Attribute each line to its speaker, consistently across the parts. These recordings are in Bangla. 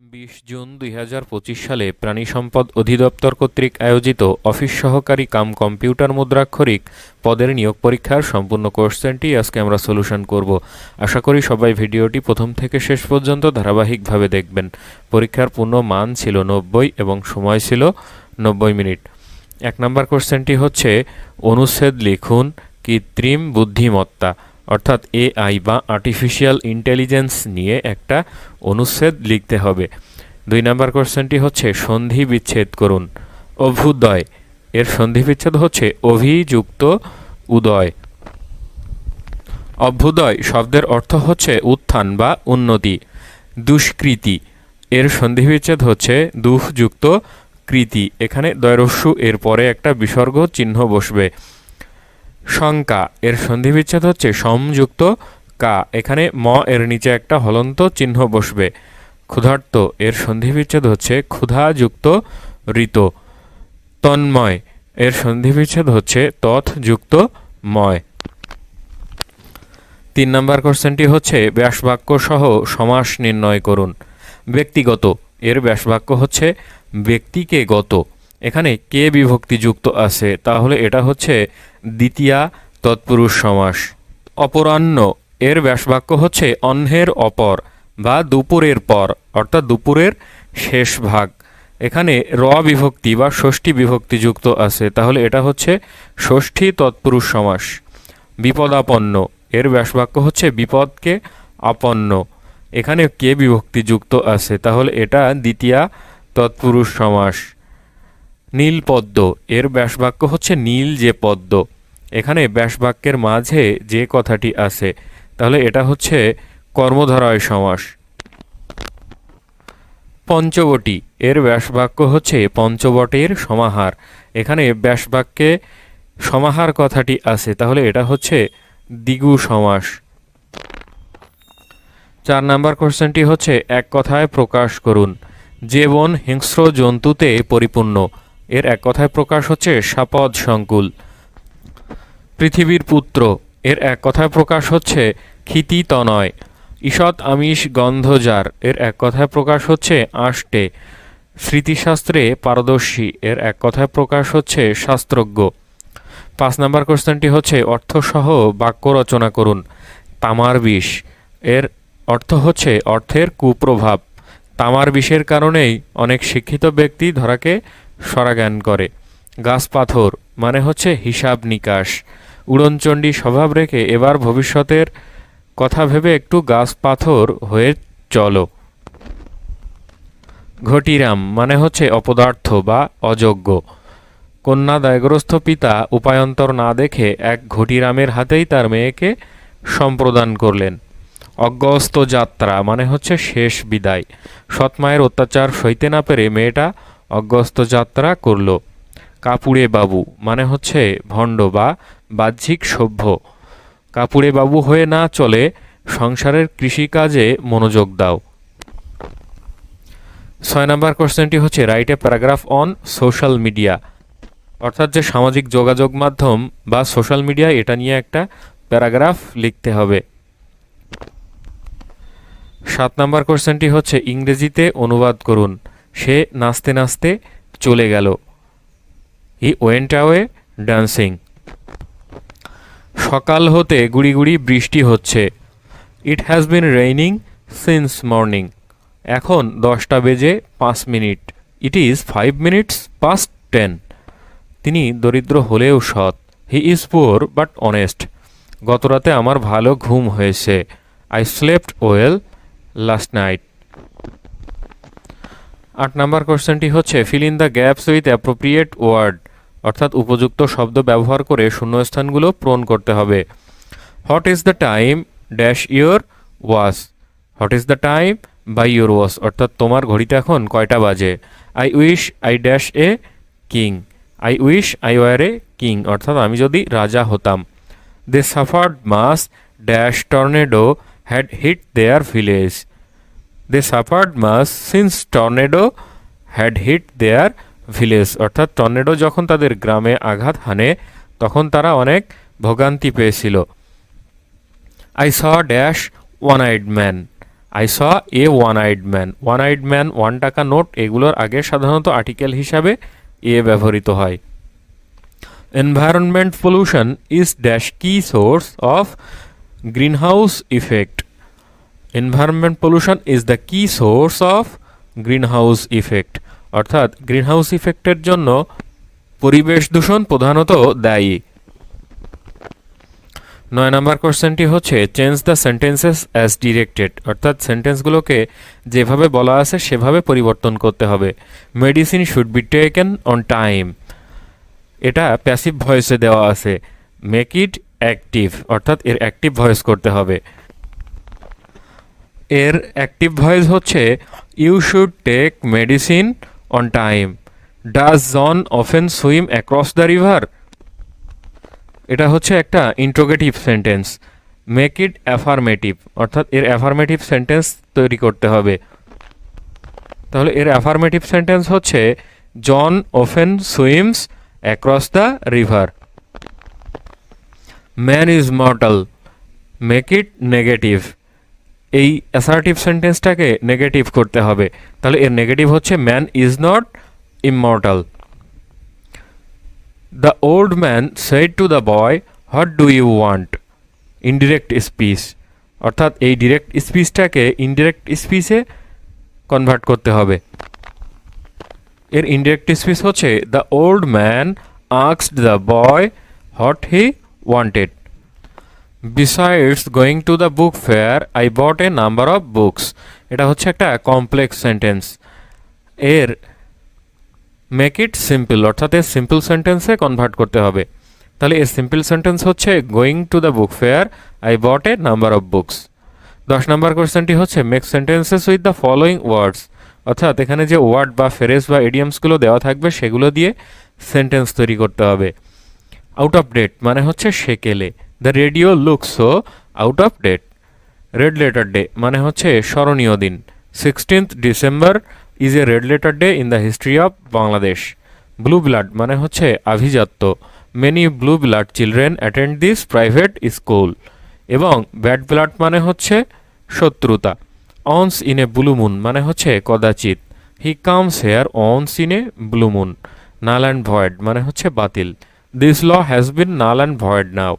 Speaker 1: বিশ জুন দুই হাজার পঁচিশ সালে প্রাণী সম্পদ অধিদপ্তর কর্তৃক আয়োজিত অফিস সহকারী কাম কম্পিউটার মুদ্রাক্ষরিক পদের নিয়োগ পরীক্ষার সম্পূর্ণ কোশ্চেনটি আজকে আমরা সলিউশন করব। আশা করি সবাই ভিডিওটি প্রথম থেকে শেষ পর্যন্ত ধারাবাহিকভাবে দেখবেন। পরীক্ষার পূর্ণ মান ছিল নব্বই এবং সময় ছিল নব্বই মিনিট। এক নম্বর কোশ্চেনটি হচ্ছে অনুচ্ছেদ লিখুন কৃত্রিম বুদ্ধিমত্তা। অর্থাৎ এআই বা আর্টিফিশিয়াল ইন্টেলিজেন্স নিয়ে একটা অনুচ্ছেদ লিখতে হবে। দুই নম্বর কোশ্চেনটি হচ্ছে, সন্ধি বিচ্ছেদ করুন। অভ্যুদয়। এর সন্ধি বিচ্ছেদ হচ্ছে, অভিযুক্ত উদয়। অভ্যুদয় শব্দের অর্থ হচ্ছে উত্থান বা উন্নতি, দুষ্কৃতি। এর সন্ধি বিচ্ছেদ হচ্ছে, দুঃযুক্ত কৃতি। এখানে দয়রস্যু এর পরে একটা বিসর্গ চিহ্ন বসবে। শঙ্কা। এর সন্ধি বিচ্ছেদ হচ্ছে সমযুক্ত কা। এখানে ম এর নিচে একটা হলন্ত চিহ্ন বসবে। ক্ষুধার্ত। এর সন্ধি বিচ্ছেদ হচ্ছে ক্ষুধাযুক্ত ঋত। তন্ময়। এর সন্ধি বিচ্ছেদ হচ্ছে তথযুক্ত ময়। তিন নম্বর কোশ্চেনটি হচ্ছে ব্যাসবাক্য সহ সমাস নির্ণয় করুন। ব্যক্তিগত। এর ব্যাসবাক্য হচ্ছে ব্যক্তিকে গত। এখানে কে বিভক্তি যুক্ত আছে? তাহলে এটা হচ্ছে দ্বিতীয়া তৎপুরুষ সমাস। অপরাহ্ন, এর ব্যাসবাক্য হচ্ছে অন্যের অপর বা দুপুরের পর, অর্থাৎ দুপুরের শেষ ভাগ। এখানে র বিভক্তি বা ষষ্ঠী বিভক্তি যুক্ত আছে, তাহলে এটা হচ্ছে ষষ্ঠী তৎপুরুষ সমাস। বিপদাপন্ন, এর ব্যাসবাক্য হচ্ছে বিপদকে আপন্ন। এখানে কে বিভক্তি যুক্ত আছে, তাহলে এটা দ্বিতীয়া তৎপুরুষ সমাস। নীলপদ্ম। এর ব্যাসবাক্য হচ্ছে নীল যে পদ্ম। এখানে ব্যাসবাক্যের মাঝে যে কথাটি আছে, তাহলে এটা হচ্ছে কর্মধারয় সমাস। পঞ্চবটি। এর ব্যাসবাক্য হচ্ছে পঞ্চবটের সমাহার। এখানে ব্যাসবাক্যে সমাহার কথাটি আছে, তাহলে এটা হচ্ছে দ্বিগু সমাস। চার নাম্বার কোশ্চেনটি হচ্ছে, এক কথায় প্রকাশ করুন। যে বন হিংস্র জন্তুতে পরিপূর্ণ। এর এক কথায় প্রকাশ হচ্ছে সাপদ সংকুল। পৃথিবীর পুত্র, এর এক কথায় প্রকাশ হচ্ছে ক্ষিতি তনয়। ঈষৎ আমিষ গন্ধজার এর এক কথায় প্রকাশ হচ্ছে আষ্টে। স্মৃতিশাস্ত্রে পারদর্শী, এর এক কথায় প্রকাশ হচ্ছে শাস্ত্রজ্ঞ। পাঁচ নাম্বার কোশ্চেনটি হচ্ছে, অর্থসহ বাক্য রচনা করুন। তামার বিষ, এর অর্থ হচ্ছে অর্থের কুপ্রভাব। তামার বিষের কারণেই অনেক শিক্ষিত ব্যক্তি ধরাকে সরাজ্ঞান করে। গাছ পাথর মানে হচ্ছে হিসাব নিকাশ। উড়নচণ্ডী স্বভাব রেখে এবার ভবিষ্যতের কথা ভেবে একটু গাছ পাথর হয়ে চলো। ঘটিরাম মানে হচ্ছে অপদার্থ বা অযোগ্য। কন্যা দায়গ্রস্ত পিতা উপায়ন্তর না দেখে এক ঘটিরামের হাতেই তার মেয়েকে সম্প্রদান করলেন। অজ্ঞস্ত যাত্রা মানে হচ্ছে শেষ বিদায়। সৎমায়ের অত্যাচার সইতে না পেরে মেয়েটা অজ্ঞস্ত যাত্রা করল। কাপুড়ে বাবু মানে হচ্ছে ভণ্ড বা বাহ্যিক সভ্য। কাপুড়ে বাবু হয়ে না চলে সংসারের কৃষিকাজে মনোযোগ দাও। ছয় নম্বর কোশ্চেনটি হচ্ছে right a paragraph on social media অর্থাৎ যে সামাজিক যোগাযোগ মাধ্যম বা সোশ্যাল মিডিয়া এটা নিয়ে একটা প্যারাগ্রাফ লিখতে হবে। সাত নম্বর কোশ্চেনটি হচ্ছে, ইংরেজিতে অনুবাদ করুন। সে নাচতে নাচতে চলে গেল। He went away dancing. সকাল হতে গুড়ি গুড়ি বৃষ্টি হচ্ছে। It has been raining since morning. এখন দশটা বেজে পাঁচ minute. It is five minutes past ten. তিনি দরিদ্র হলেও সৎ। He is poor but honest. গতরাতে আমার ভালো ঘুম হয়েছে। I slept well last night. আট নাম্বার কোশ্চেনটি হচ্ছে fill in the gaps with appropriate word অর্থাৎ উপযুক্ত শব্দ ব্যবহার করে শূন্যস্থানগুলো পূরণ করতে হবে। What is the time dash your watch what is the time by your watch অর্থাৎ তোমার ঘড়িতে এখন কয়টা বাজে? I wish I dash a king I wish I were a king অর্থাৎ আমি যদি রাজা হতাম। They suffered much dash tornado had hit their village they suffered much since tornado had hit their village অর্থাৎ টর্নেডো যখন তাদের গ্রামে আঘাত হানে, তখন তারা অনেক ভোগান্তি পেয়েছিল। I saw dash one eyed man I saw a one eyed man one eyed man one টাকা নোট, এগুলোর আগে সাধারণত আর্টিকেল হিসাবে এ ব্যবহৃত হয়। Environment pollution is dash key source of greenhouse effect environment pollution is the key source of greenhouse effect অর্থাৎ গ্রিনহাউস ইফেক্টের জন্য পরিবেশ দূষণ প্রধানত দায়ী। নয় নম্বর কোশ্চেনটি হচ্ছে change the sentences as directed অর্থাৎ সেন্টেন্সগুলোকে যেভাবে বলা আছে, সেভাবে পরিবর্তন করতে হবে। Medicine should be taken on time এটা প্যাসিভ ভয়েসে দেওয়া আছে। মেক ইট অ্যাক্টিভ অর্থাৎ এর অ্যাক্টিভ ভয়েস করতে হবে। এর অ্যাক্টিভ ভয়েস হচ্ছে you should take medicine on time does John often swim across the river এটা হচ্ছে একটা interrogative sentence make it affirmative অর্থাৎ এর অ্যাফার্মেটিভ সেন্টেন্স তৈরি করতে হবে। তাহলে এর অ্যাফার্মেটিভ সেন্টেন্স হচ্ছে John often swims across the river man is mortal make it negative এই অ্যাসার্টিভ সেন্টেন্সটাকে নেগেটিভ করতে হবে। তাহলে এর নেগেটিভ হচ্ছে man is not immortal the old man said to the boy what do you want indirect speech অর্থাৎ এই ডিরেক্ট স্পিচটাকে ইনডিরেক্ট স্পিচে কনভার্ট করতে হবে। এর ইনডিরেক্ট স্পিচ হচ্ছে the old man আক্সড the boy what he wanted besides going to the book fair I bought a number of books এটা হচ্ছে একটা কমপ্লেক্স সেন্টেন্স এর মেক ইট সিম্পল অর্থাৎ এর সিম্পল সেন্টেন্সে কনভার্ট করতে হবে। তাহলে এর সিম্পল সেন্টেন্স হচ্ছে going to the book fair I bought a number of books দশ নম্বর কোয়েশ্চেনটি হচ্ছে make sentences with the following words অর্থাৎ এখানে যে ওয়ার্ড বা ফেরেস বা এডিয়ামসগুলো দেওয়া থাকবে, সেগুলো দিয়ে সেন্টেন্স তৈরি করতে হবে। আউট অফ ডেট মানে হচ্ছে সেকেলে। The radio looks out of date red letter day মানে হচ্ছে স্মরণীয় দিন। Sixteenth December is a red letter day in the history of Bangladesh blue blood মানে হচ্ছে আভিজাত্য। Many blue blood children attend this private school এবং ব্যাড ব্লাড মানে হচ্ছে শত্রুতা। Once in a blue moon হচ্ছে কদাচিৎ। He comes here once in a blue moon null and void মানে হচ্ছে বাতিল। This law has been null and void now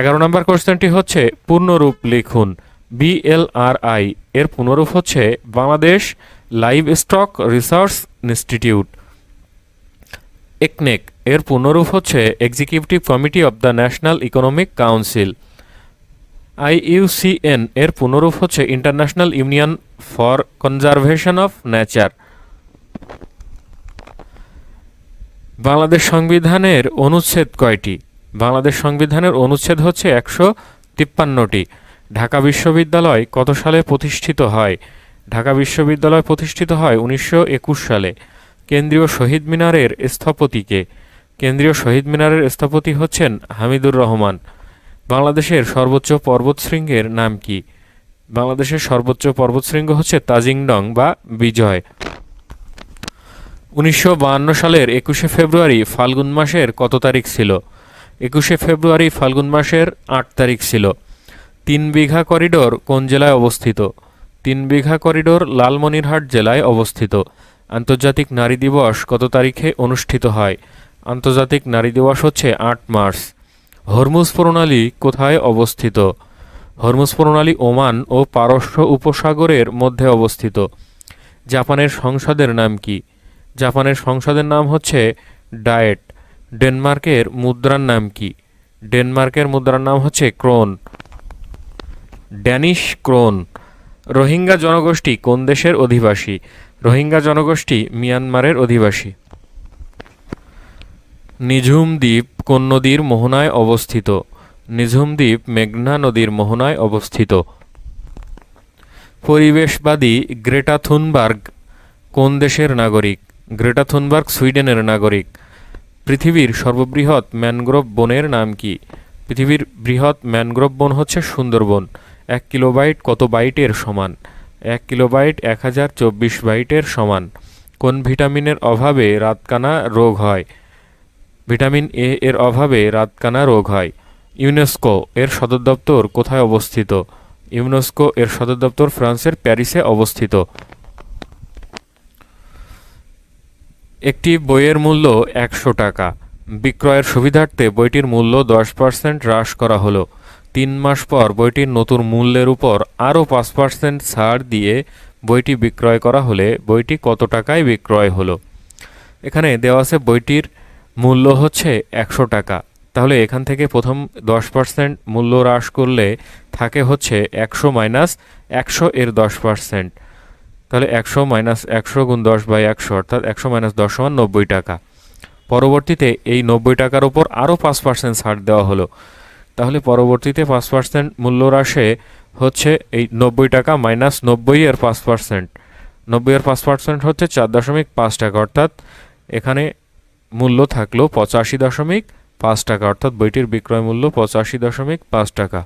Speaker 1: এগারো নম্বর কোশ্চেনটি হচ্ছে, পূর্ণরূপ লিখুন বিএলআরআই এর পুনরূপ হচ্ছে Bangladesh livestock research institute. একনেক, এর পুনরূপ হচ্ছে executive committee of the national economic council IUCN এর পুনরূপ হচ্ছে international union for conservation of nature Bangladesh সংবিধানের অনুচ্ছেদ কয়টি? বাংলাদেশ সংবিধানের অনুচ্ছেদ হচ্ছে একশো তিপ্পান্নটি। ঢাকা বিশ্ববিদ্যালয় কত সালে প্রতিষ্ঠিত হয়? ঢাকা বিশ্ববিদ্যালয় প্রতিষ্ঠিত হয় উনিশশো একুশ সালে। কেন্দ্রীয় শহীদ মিনারের স্থপতিকে। কেন্দ্রীয় শহীদ মিনারের স্থপতি হচ্ছেন হামিদুর রহমান। বাংলাদেশের সর্বোচ্চ পর্বতশৃঙ্গের নাম কি? বাংলাদেশের সর্বোচ্চ পর্বতশৃঙ্গ হচ্ছে তাজিংডং বা বিজয়। উনিশশো সালের একুশে ফেব্রুয়ারি ফাল্গুন মাসের কত তারিখ ছিল? একুশে ফেব্রুয়ারি ফাল্গুন মাসের আট তারিখ ছিল। তিন বিঘা করিডোর কোন জেলায় অবস্থিত? তিন বিঘা করিডোর লালমনিরহাট জেলায় অবস্থিত। আন্তর্জাতিক নারী দিবস কত তারিখে অনুষ্ঠিত হয়? আন্তর্জাতিক নারী দিবস হচ্ছে আট মার্চ। হরমুজ প্রণালী কোথায় অবস্থিত? হরমুজ প্রণালী ওমান ও পারস্য উপসাগরের মধ্যে অবস্থিত। জাপানের সংসদের নাম কি? জাপানের সংসদের নাম হচ্ছে ডায়েট। ডেনমার্কের মুদ্রার নাম কি? ডেনমার্কের মুদ্রার নাম হচ্ছে ক্রোন। Danish Crohn. রোহিঙ্গা জনগোষ্ঠী কোন দেশের অধিবাসী? রোহিঙ্গা জনগোষ্ঠী মিয়ানমারের অধিবাসী। নিঝুম দ্বীপ কোন নদীর মোহনায় অবস্থিত? নিঝুম দ্বীপ মেঘনা নদীর মোহনায় অবস্থিত। পরিবেশবাদী গ্রেটা থুনবার্গ কোন দেশের নাগরিক? গ্রেটা থুনবার্গ সুইডেনের নাগরিক। পৃথিবীর সর্ববৃহৎ ম্যানগ্রোভ বনের নাম কি? পৃথিবীর বৃহৎ ম্যানগ্রোভ বন হচ্ছে সুন্দরবন। এক কিলোবাইট কত বাইটের সমান? এক কিলোবাইট এক হাজার চব্বিশ বাইটের সমান। কোন ভিটামিনের অভাবে রাতকানা রোগ হয়? ভিটামিন এ এর অভাবে রাতকানা রোগ হয়। ইউনেস্কো এর সদর দপ্তর কোথায় অবস্থিত? ইউনেস্কো এর সদর দপ্তর ফ্রান্সের প্যারিসে অবস্থিত। একটি বইয়ের মূল্য একশো টাকা। বিক্রয়ের সুবিধার্থে বইটির মূল্য দশ পার্সেন্ট হ্রাস করা হলো। তিন মাস পর বইটির নতুন মূল্যের উপর আরও পাঁচ পার্সেন্ট ছাড় দিয়ে বইটি বিক্রয় করা হলে বইটি কত টাকায় বিক্রয় হলো? এখানে দেওয়া আছে বইটির মূল্য হচ্ছে একশো টাকা। তাহলে এখান থেকে প্রথম দশ পার্সেন্ট মূল্য হ্রাস করলে থাকে হচ্ছে একশো মাইনাস একশো এর দশ পার্সেন্ট তাহলে একশো মাইনাস একশো গুণ দশ বাই একশো, অর্থাৎ একশো মাইনাস দশ সমান নব্বই টাকা। পরবর্তীতে এই নব্বই টাকার ওপর আরও পাঁচ পার্সেন্ট ছাড় দেওয়া হলো। তাহলে পরবর্তীতে পাঁচ পার্সেন্ট মূল্য হ্রাসে হচ্ছে এই নব্বই টাকা মাইনাস নব্বই এর পাঁচ পার্সেন্ট নব্বই এর পাঁচ পার্সেন্ট হচ্ছে চার দশমিক পাঁচ টাকা, অর্থাৎ এখানে মূল্য থাকল পঁচাশি দশমিক পাঁচ টাকা, অর্থাৎ বইটির বিক্রয় মূল্য পঁচাশি দশমিক পাঁচ টাকা।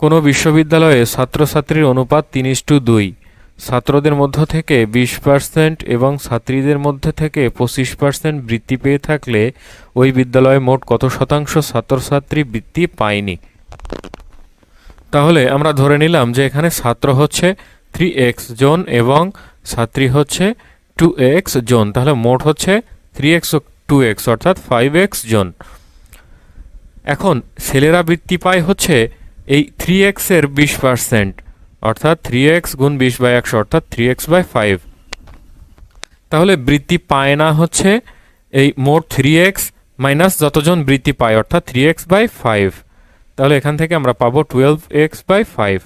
Speaker 1: কোনো বিশ্ববিদ্যালয়ে ছাত্রছাত্রীর অনুপাত তিন ইস্টু দুই। ছাত্রদের মধ্য থেকে বিশ পার্সেন্ট এবং ছাত্রীদের মধ্যে থেকে পঁচিশ পার্সেন্ট বৃত্তি পেয়ে থাকলে ওই বিদ্যালয়ে মোট কত শতাংশ ছাত্রছাত্রী বৃত্তি পায়নি? তাহলে আমরা ধরে নিলাম যে এখানে ছাত্র হচ্ছে থ্রি এক্স জন এবং ছাত্রী হচ্ছে টু এক্স জোন। তাহলে মোট হচ্ছে থ্রি এক্স টু এক্স অর্থাৎ ফাইভ এক্স জোন। এখন ছেলেরা বৃত্তি পায় হচ্ছে এই থ্রি এক্সের বিশ পার্সেন্ট অর্থাৎ থ্রি এক্স গুণ বিশ বাই একশো, অর্থাৎ থ্রি এক্স বাই ফাইভ তাহলে বৃত্তি পায় না হচ্ছে এই মোট থ্রি এক্স মাইনাস যতজন বৃত্তি পায়, অর্থাৎ থ্রি এক্স বাই ফাইভ তাহলে এখান থেকে আমরা পাবো টুয়েলভ এক্স বাই ফাইভ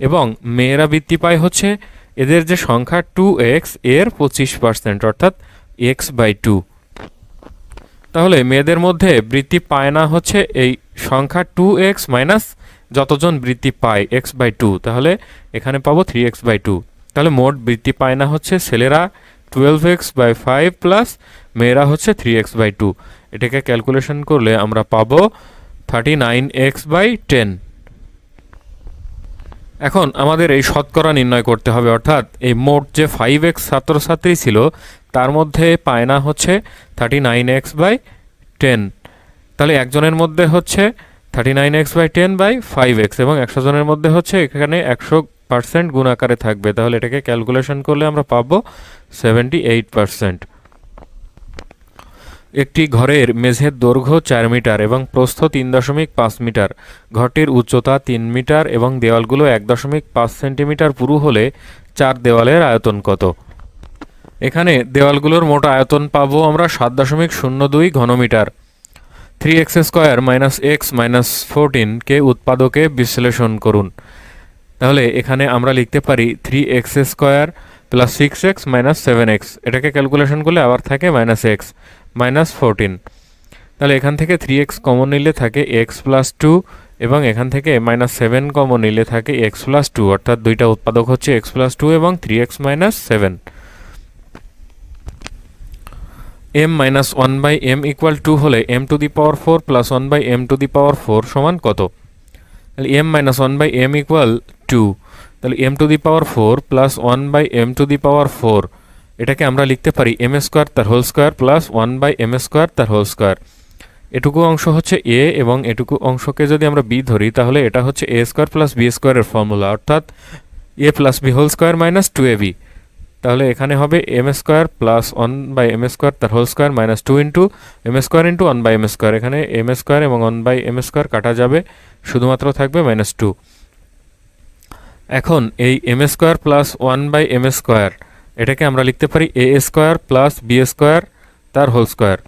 Speaker 1: এবং মেয়েরা বৃত্তি পায় হচ্ছে এদের যে সংখ্যা টু এক্সের পঁচিশ পার্সেন্ট অর্থাৎ এক্স বাই টু তাহলে মেয়েদের মধ্যে বৃত্তি পায় না হচ্ছে এই সংখ্যা টু এক্স মাইনাস যতজন বৃত্তি পায় এক্স বাই টু তাহলে এখানে পাবো থ্রি এক্স বাই টু তাহলে মোট বৃত্তি পায় না হচ্ছে ছেলেরা twelve x by five plus মেয়েরা হচ্ছে থ্রি এক্স বাই টু এটাকে ক্যালকুলেশন করলে আমরা পাবো thirty nine x by ten এখন আমাদের এই শতকরা নির্ণয় করতে হবে, অর্থাৎ এই মোট যে ফাইভ এক্স ছাত্রছাত্রী ছিল, তার মধ্যে পায় না হচ্ছে thirty nine x by ten তাহলে একজনের মধ্যে হচ্ছে thirty nine x by ten by five x এবং একশো জনের মধ্যে হচ্ছে এখানে একশো পার্সেন্ট গুণ আকারে থাকবে। তাহলে এটাকে ক্যালকুলেশন করলে আমরা পাবো সেভেন্টি এইট পার্সেন্ট একটি ঘরের মেঝের দৈর্ঘ্য চার মিটার এবং প্রস্থ তিন দশমিক পাঁচ মিটার। ঘরটির উচ্চতা তিন মিটার এবং দেওয়ালগুলো এক দশমিক পাঁচ সেন্টিমিটার পুরু হলে চার দেওয়ালের আয়তন কত? এখানে দেওয়ালগুলোর মোট আয়তন পাবো আমরা সাত দশমিক শূন্য দুই ঘনমিটার। Three x square minus x minus ফোরটিনকে উৎপাদকে বিশ্লেষণ করুন। তাহলে এখানে আমরা লিখতে পারি three x square plus six x minus seven x এটাকে ক্যালকুলেশন করলে আবার থাকে মাইনাস এক্স মাইনাস ফোরটিন তাহলে এখান থেকে থ্রি এক্স কমন নিলে থাকে এক্স প্লাস টু এবং এখান থেকে মাইনাস সেভেন কমন নিলে থাকে এক্স প্লাস টু অর্থাৎ দুইটা উৎপাদক হচ্ছে এক্স প্লাস টু এবং three x minus seven m minus one by m equal to হলে m to the power four plus one by m to the power four সমান কত? তাহলে m minus one by m equal to তাহলে m to the power four plus one by m to the power four এটাকে আমরা লিখতে পারি এম স্কোয়ার তার whole square plus one by m square তার হোল স্কোয়ার এটুকু অংশ হচ্ছে এ এবং এটুকু অংশকে যদি আমরা বি ধরি, তাহলে এটা হচ্ছে এ স্কোয়ার প্লাস বি স্কোয়ারের ফর্মুলা অর্থাৎ a plus b whole square minus two a b তাহলে এখানে হবে m square plus one by m square তার whole square minus two into m square into one by m square এখানে এম স্কোয়ার এবং ওয়ান বাই এম স্কোয়ার কাটা যাবে, শুধুমাত্র থাকবে মাইনাস টু এখন এই m square plus one by m square এটাকে আমরা লিখতে পারি a square plus b square তার হোল স্কোয়ার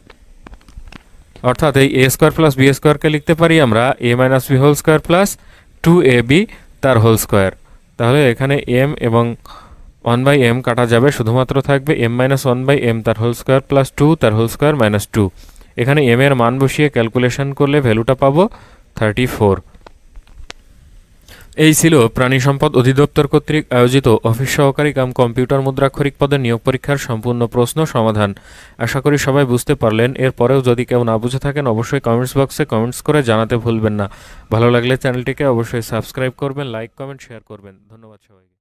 Speaker 1: অর্থাৎ এই এ স্কোয়ার প্লাস বি স্কোয়ারকে লিখতে পারি আমরা a minus b whole square plus two a b তার হোল স্কোয়ার তাহলে এখানে এম এবং ওয়ান বাই এম কাটা যাবে, শুধুমাত্র থাকবে m minus one by m তার হোল স্কোয়ার প্লাস টু তার হোল স্কোয়ার মাইনাস টু এখানে এম এর মান বসিয়ে ক্যালকুলেশন করলে ভ্যালুটা পাবো থার্টি ফোর এই ছিল প্রাণী সম্পদ অধিদপ্তর কর্তৃক আয়োজিত অফিস সহকারী কাম কম্পিউটার মুদ্রাক্ষরিক পদের নিয়োগ পরীক্ষার সম্পূর্ণ প্রশ্ন সমাধান। আশা করি সবাই বুঝতে পারলেন। এরপরেও যদি কেউ না বুঝে থাকেন, অবশ্যই কমেন্টস বক্সে কমেন্টস করে জানাতে ভুলবেন না। ভালো লাগলে চ্যানেলটিকে অবশ্যই সাবস্ক্রাইব করবেন লাইক কমেন্ট শেয়ার করবেন। ধন্যবাদ সবাইকে।